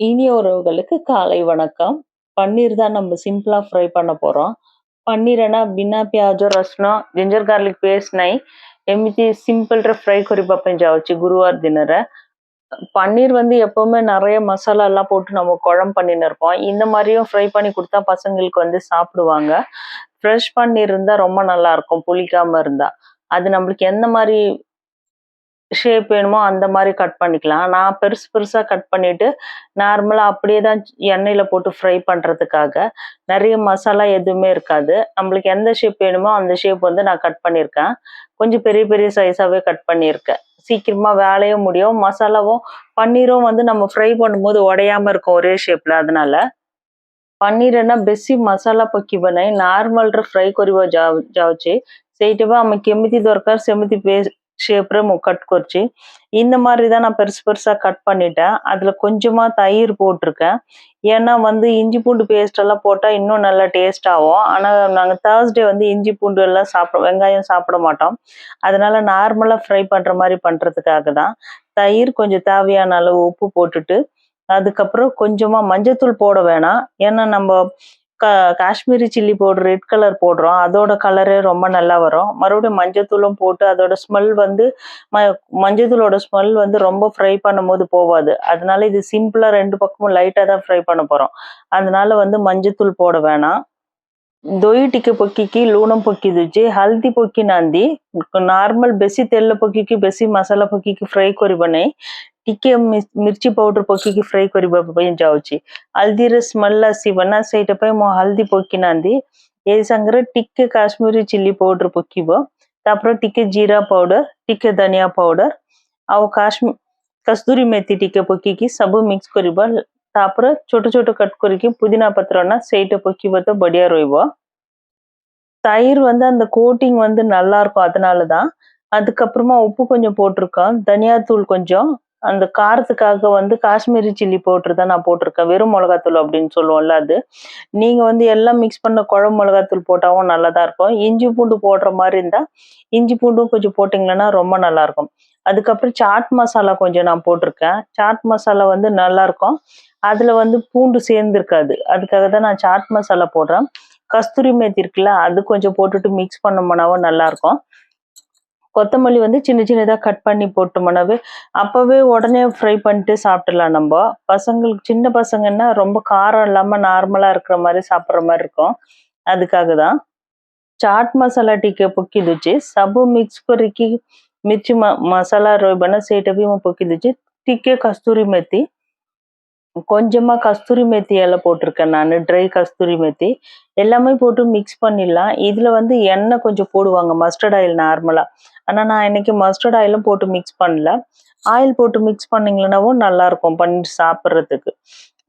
இனிய உறவுகளுக்கு காலை வணக்கம். பன்னீர் தான் நம்ம சிம்பிளாக ஃப்ரை பண்ண போகிறோம் பன்னீர் ஏன்னா బిன்னா பியாஜோ ரஸ்னா జిஞ்சர் கார்லிக் paste ನೈ ಎಮಿತಿ ಸಿಂಪಲ್ ಫ್ರೈ குறிப்பாக பெஞ்சாச்சு குருவார் தினரை பன்னீர் வந்து எப்போவுமே நிறைய மசாலா எல்லாம் போட்டு நம்ம குழம்பு பண்ணின்னு இருப்போம். இந்த மாதிரியும் ஃப்ரை பண்ணி கொடுத்தா பசங்களுக்கு வந்து சாப்பிடுவாங்க. ஃப்ரெஷ் பன்னீர் இருந்தால் ரொம்ப நல்லா இருக்கும் புளிக்காம இருந்தா. அது நம்மளுக்கு எந்த மாதிரி ஷேப் வேணுமோ அந்த மாதிரி கட் பண்ணிக்கலாம். நான் பெருசு பெருசாக கட் பண்ணிவிட்டு நார்மலாக அப்படியே தான் எண்ணெயில் போட்டு ஃப்ரை பண்ணுறதுக்காக நிறைய மசாலா எதுவுமே இருக்காது. நம்மளுக்கு எந்த ஷேப் வேணுமோ அந்த ஷேப் வந்து நான் கட் பண்ணியிருக்கேன். கொஞ்சம் பெரிய பெரிய சைஸாகவே கட் பண்ணியிருக்கேன். சீக்கிரமாக வேலையும் முடியும். மசாலாவும் பன்னீரும் வந்து நம்ம ஃப்ரை பண்ணும்போது உடையாமல் இருக்கும் ஒரே ஷேப்பில் அதனால பன்னீர்னா బెస్సి మసాలా పక్కి బనాయి ஃப்ரை ఫ్రై ஜா జావచ్చి ସେଇటివా ఆమె కెమితి దొరకారు సెమితి పేస్ట్ ஷேப்பில் கட் குறிச்சு இந்த மாதிரி தான் நான் பெருசு பெருசாக கட் பண்ணிட்டேன். அதில் கொஞ்சமாக தயிர் போட்டிருக்கேன். ஏன்னா வந்து இஞ்சி பூண்டு பேஸ்ட் எல்லாம் போட்டால் இன்னும் நல்லா டேஸ்ட் ஆகும். ஆனால் நாங்கள் தேர்ஸ்டே வந்து இஞ்சி பூண்டு எல்லாம் சாப்பிட வெங்காயம் சாப்பிட மாட்டோம். அதனால நார்மலாக ஃப்ரை பண்ணுற மாதிரி பண்ணுறதுக்காக தான். தயிர் கொஞ்சம் தேவையான அளவு உப்பு போட்டுட்டு அதுக்கப்புறம் கொஞ்சமாக மஞ்சத்தூள் போட வேணாம். ஏன்னா நம்ம கா Kashmiri chilli powder red colour போடுறோம் அதோட கலரே ரொம்ப நல்லா வரும். மறுபடியும் மஞ்சத்தூளும் போட்டு அதோட ஸ்மெல் வந்து ம மஞ்சத்தூளோட ஸ்மெல் வந்து ரொம்ப ஃப்ரை பண்ணும் போது போகாது அதனால இது சிம்பிளாக ரெண்டு பக்கமும் லைட்டாக தான் ஃப்ரை பண்ண போகிறோம் அதனால வந்து மஞ்சத்தூள் போட வேணாம். దొయ్యిటికి పొక్కికి లూనం పొక్కి ஹல்தி பொக்கி நாந்தி நார்மல் నార్మల్ தெல்ல பொக்கிக்கு பெசி மசாலா பொக்கிக்கு ஃப்ரை ఫ్రై பண்ணி ଟିକେ ମିର୍ଚି ପାଉଡର ପକେଇକି ଫ୍ରାଏ କରିବା ପାଇଁ ଯାଉଛି ହଳଦୀରେ ସ୍ମେଲ ଆସିବ ନା ସେଇଟା ପାଇଁ ମୁଁ ହଳଦୀ ପକେଇ ନାହାନ୍ତି ଏ ସାଙ୍ଗରେ ଟିକେ କାଶ୍ମୀରୀ ଚିଲି ପାଉଡର ପକେଇବ ତାପରେ ଟିକେ ଜିରା ପାଉଡର ଟିକେ ଧନିଆ ପାଉଡର ଆଉ କାଶ୍ମୀର କସ୍ତୁରୀ ମେଥି ଟିକେ ପକେଇକି ସବୁ ମିକ୍ସ କରିବ ତାପରେ ଛୋଟ ଛୋଟ କଟ୍ କରିକି புதினா பத்திரம்னா ସେଇଟା ପକେଇବ ତ ବଢିଆ ରହିବ தயிர் வந்து அந்த கோட்டிங் வந்து நல்லா இருக்கும் அதனால தான் அதுக்கப்புறமா உப்பு கொஞ்சம் போட்டிருக்கோம் தனியாத்தூள் கொஞ்சம் அந்த காரத்துக்காக வந்து காஷ்மீரி சில்லி பவுடர் தான் நான் போட்டிருக்கேன். வெறும் மிளகாத்தூள் அப்படின்னு சொல்லுவோம்ல அது. நீங்கள் வந்து எல்லாம் மிக்ஸ் பண்ண குழம்பு மிளகாத்தூள் போட்டாவும் நல்லா தான் இருக்கும். இஞ்சி பூண்டு போடுற மாதிரி இருந்தால் இஞ்சி பூண்டும் கொஞ்சம் போட்டிங்கன்னா ரொம்ப நல்லாயிருக்கும் அதுக்கப்புறம் சாட் மசாலா கொஞ்சம் நான் போட்டிருக்கேன். சாட் மசாலா வந்து நல்லாயிருக்கும் அதில் வந்து பூண்டு சேர்ந்துருக்காது அதுக்காக தான் நான் சாட் மசாலா போடுறேன். கஸ்தூரி மேத்தி இருக்குல்ல அது கொஞ்சம் போட்டுட்டு மிக்ஸ் பண்ணோம்னாவும் நல்லாயிருக்கும் கொத்தமல்லி வந்து சின்ன சின்னதாக கட் பண்ணி போட்டோம்னாவே அப்போவே உடனே ஃப்ரை பண்ணிட்டு சாப்பிட்லாம் நம்ம. பசங்களுக்கு சின்ன பசங்கன்னா ரொம்ப காரம் இல்லாமல் நார்மலாக இருக்கிற மாதிரி சாப்பிட்ற மாதிரி இருக்கும். அதுக்காக தான் చాట్ మసాలా టీకే పొక్కిదుచి సబు మిక్స్ కొరికి మిర్చి మసాలా రోయ్ బన సేటవి పొక్కిదుచి டீக்கே கஸ்தூரி మెత్తి கொஞ்சமாக கஸ்தூரி மெத்தி எல்லாம் போட்டிருக்கேன் நான் ட்ரை கஸ்தூரி மெத்தி. எல்லாமே போட்டு மிக்ஸ் பண்ணிடலாம். இதில் வந்து எண்ணெய் கொஞ்சம் போடுவாங்க மஸ்டர்ட் ஆயில் நார்மலாக ஆனால் நான் இன்னைக்கு மஸ்டர்ட் ஆயிலும் போட்டு மிக்ஸ் பண்ணல. ஆயில் போட்டு மிக்ஸ் பண்ணிங்களனாவும் நல்லாயிருக்கும் பன்னீர் சாப்பிட்றதுக்கு.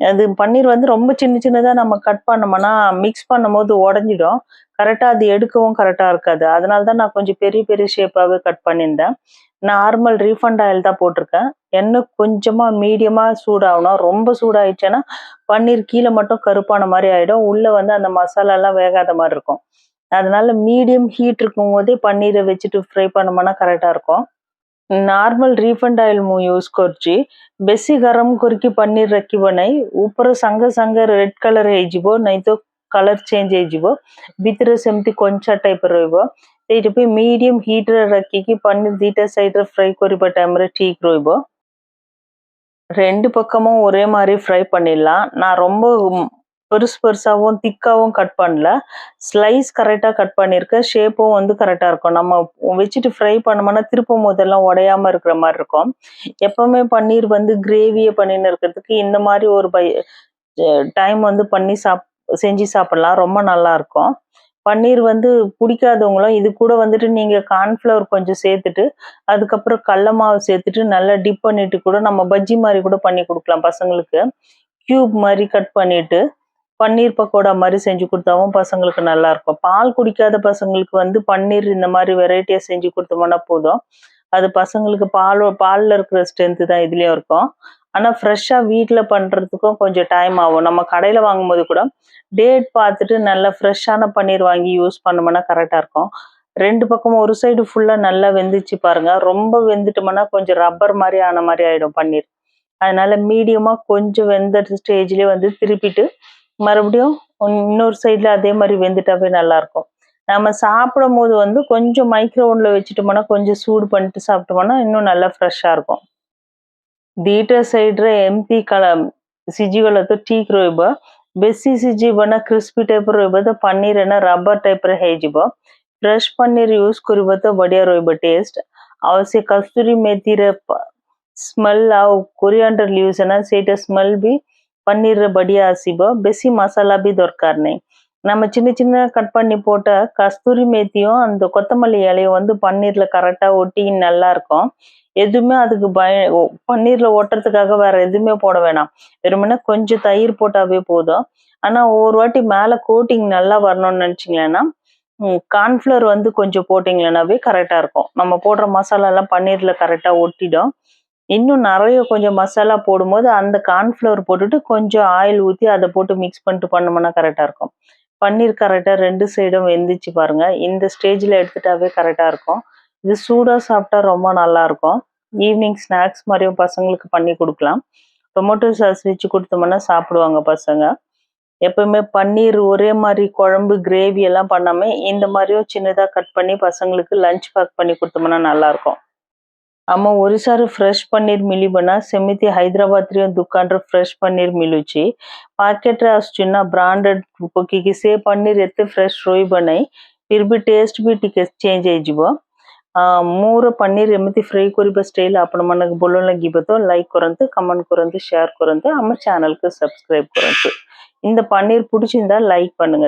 அது பன்னீர் வந்து ரொம்ப சின்ன சின்னதாக நம்ம கட் பண்ணோம்னா மிக்ஸ் பண்ணும் போது உடஞ்சிடும். கரெக்டாக அது எடுக்கவும் கரெக்டாக இருக்காது. அதனால தான் நான் கொஞ்சம் பெரிய பெரிய ஷேப்பாகவே கட் பண்ணியிருந்தேன். நார்மல் ரீஃபண்ட் ஆயில் தான் போட்டிருக்கேன். எண்ணெய் கொஞ்சமாக மீடியமாக சூடாகணும் ரொம்ப சூடாகிடுச்சேன்னா பன்னீர் கீழே மட்டும் கருப்பான மாதிரி ஆகிடும் உள்ளே வந்து அந்த மசாலாலாம் வேகாத மாதிரி இருக்கும். அதனால மீடியம் ஹீட் இருக்கும் போதே பன்னீரை வச்சுட்டு ஃப்ரை பண்ணோம்னா கரெக்டாக இருக்கும். Normal refined oil use use ಕೊರ್ಚಿ கரம் குறுக்கி பன்னீர் ಪನ್ನೀರ್ ರಕ್ಕಿ ಬನೈ சங்க ಸಂಗ ಸಂಗ ರೆಡ್ ಕಲರ್ ಹೇಜಿಬೋ କଲର୍ ଚେଞ୍ଜ ହେଇଯିବ ଭିତରେ ସେମିତି କଞ୍ଚା ଟାଇପ୍ ରହିବ ସେଇଥିପାଇଁ ମିଡ଼ିୟମ୍ ହିଟ୍ରେ ରଖିକି ପନିର ଦୁଇଟା ସାଇଡ଼୍ରେ ஃப்ரை କରିବା டைமில் ଠିକ୍ ରହିବ ரெண்டு பக்கமும் ஒரே மாதிரி ஃப்ரை பண்ணிடலாம் நான் ரொம்ப பெருசு பெருசாகவும் திக்காகவும் கட் பண்ணல ஸ்லைஸ் கரெக்டாக கட் பண்ணியிருக்கேன் ஷேப்பும் வந்து கரெக்டாக இருக்கும் நம்ம வச்சுட்டு ஃப்ரை பண்ணோம்னா திருப்பும் போதெல்லாம் உடையாம இருக்கிற மாதிரி இருக்கும் எப்பவுமே பன்னீர் வந்து கிரேவியை பண்ணின்னு இருக்கிறதுக்கு இந்த மாதிரி ஒரு பை டைம் வந்து பண்ணி சாப் செஞ்சு சாப்பிடலாம். ரொம்ப நல்லா இருக்கும் பன்னீர் வந்து பிடிக்காதவங்களும் இது கூட வந்துட்டு நீங்கள் கார்ன்ஃப்ளவர் கொஞ்சம் சேர்த்துட்டு அதுக்கப்புறம் கடல மாவு சேர்த்துட்டு நல்லா டிப் பண்ணிட்டு கூட நம்ம பஜ்ஜி மாதிரி கூட பண்ணி கொடுக்கலாம் பசங்களுக்கு. க்யூப் மாதிரி கட் பண்ணிட்டு பன்னீர் பக்கோடா மாதிரி செஞ்சு கொடுத்தாவும் பசங்களுக்கு நல்லா இருக்கும் பால் குடிக்காத பசங்களுக்கு வந்து பன்னீர் இந்த மாதிரி வெரைட்டியாக செஞ்சு கொடுத்தோம்னா போதும். அது பசங்களுக்கு பால் பாலில் இருக்கிற ஸ்ட்ரென்த்து தான் இதுலேயும் இருக்கும். ஆனால் ஃப்ரெஷ்ஷாக வீட்டில் பண்ணுறதுக்கும் கொஞ்சம் டைம் ஆகும். நம்ம கடையில் வாங்கும்போது கூட டேட் பார்த்துட்டு நல்லா ஃப்ரெஷ்ஷான பன்னீர் வாங்கி யூஸ் பண்ணோம்னா கரெக்டாக இருக்கும். ரெண்டு பக்கமும் ஒரு சைடு ஃபுல்லாக நல்லா வெந்துச்சு பாருங்க. ரொம்ப வெந்துட்டோம்னா கொஞ்சம் ரப்பர் மாதிரி ஆன மாதிரி ஆகிடும் பன்னீர். அதனால மீடியமா கொஞ்சம் வெந்த ஸ்டேஜ்லேயே வந்து திருப்பிட்டு மறுபடியும் இன்னொரு சைடில் அதே மாதிரி வெந்துட்டாவே நல்லா இருக்கும். நம்ம சாப்பிடும் போது வந்து கொஞ்சம் மைக்ரோவனில் வச்சுட்டோம்னா கொஞ்சம் சூடு பண்ணிட்டு சாப்பிட்டோம்னா இன்னும் நல்லா ஃப்ரெஷ்ஷாக இருக்கும். ଦିଟା ସାଇଡରେ ଏମିତି କାଳା ସିଝିଗଲା ତ ଠିକ୍ ରହିବ ବେଶୀ ସିଝିବ ନା କ୍ରିସ୍ପି ଟାଇପ୍ ରହିବ ତ ପନିର ନା ରବର ଟାଇପ୍ର ହେଇଯିବ ଫ୍ରେଶ୍ ପନିର ୟୁଜ୍ କରିବ ତ ବଢ଼ିଆ ରହିବ ଟେଷ୍ଟ ଆଉ ସେ କସ୍ତୁରୀ ମେଥିର ସ୍ମେଲ୍ ଆଉ କୋରିଆଣ୍ଡର ଲିଭ୍ସ ନା ସେଇଟା ସ୍ମେଲ୍ ବି ପନିରରେ ବଢ଼ିଆ ଆସିବ ବେଶୀ ମସଲା ବି ଦରକାର ନାହିଁ நம்ம சின்ன சின்ன கட் பண்ணி போட்ட கஸ்தூரி மேத்தியும் அந்த கொத்தமல்லி இலையும் வந்து பன்னீர்ல கரெக்டா ஒட்டி நல்லா இருக்கும். எதுவுமே அதுக்கு பய பன்னீரில் பன்னீர்ல ஒட்டுறதுக்காக வேற எதுவுமே போட வேணாம். வெறுமனே கொஞ்சம் தயிர் போட்டாவே போதும். ஆனா ஒவ்வொரு வாட்டி மேல கோட்டிங் நல்லா வரணும்னு நினைச்சீங்கன்னா கார்ன்ஃபிளவர் வந்து கொஞ்சம் போட்டிங்களேனாவே கரெக்டா இருக்கும். நம்ம போடுற மசாலா எல்லாம் பன்னீர்ல கரெக்டா ஒட்டிடும். இன்னும் நிறைய கொஞ்சம் மசாலா போடும்போது அந்த கார்ன்ஃப்ளவர் போட்டுட்டு கொஞ்சம் ஆயில் ஊற்றி அதை போட்டு மிக்ஸ் பண்ணிட்டு பண்ணோம்னா கரெக்டாக இருக்கும். பன்னீர் கரெக்டாக ரெண்டு சைடும் வெந்துச்சு பாருங்க. இந்த ஸ்டேஜில் எடுத்துட்டாவே கரெக்டாக இருக்கும். இது சூடாக சாப்பிட்டா ரொம்ப நல்லா இருக்கும். ஈவினிங் ஸ்நாக்ஸ் மாதிரியும் பசங்களுக்கு பண்ணி கொடுக்கலாம். டொமேட்டோ சாஸ் வச்சு கொடுத்தோம்னா சாப்பிடுவாங்க பசங்க. எப்பவுமே பன்னீர் ஒரே மாதிரி குழம்பு கிரேவி எல்லாம் பண்ணாமல் இந்த மாதிரியும் சின்னதாக கட் பண்ணி பசங்களுக்கு லஞ்ச் பேக் பண்ணி கொடுத்தோம்னா நல்லா ଆମ આમાં ઓરિસ્સાર ફ્રેશ પનીર మిలిబన సెమితి హైదరాబాద్ దుకాణం ఫ్రెష్ పన్నీర్ మిలుచి పాకెట్ ଆସୁଛି ନା ବ୍ରାଣ୍ଡେଡ୍ రూపకి ସେ పన్నీర్ ଏତେ ఫ్రెష్ ରହିବ బనై ଫିର୍ ବି ଟେଷ୍ଟ ବି ଟିକେ ଚେଞ୍ଜ ହେଇଯିବ ମୋର ପନିର ଏମିତି ଫ୍ରାଏ କରିବା ଷ୍ଟାଇଲ୍ ଆପଣମାନଙ୍କୁ ଭଲ ଲାଗିବ ତ ଲାଇକ୍ କରନ୍ତୁ କମେଣ୍ଟ କରନ୍ତୁ ସେୟାର କରନ୍ତୁ ଆମ ଚ୍ୟାନେଲକୁ ସବସ୍କ୍ରାଇବ୍ କରନ୍ତୁ ଇନ୍ பன்னீர் பிடிச்சிருந்தா லைக் பண்ணுங்க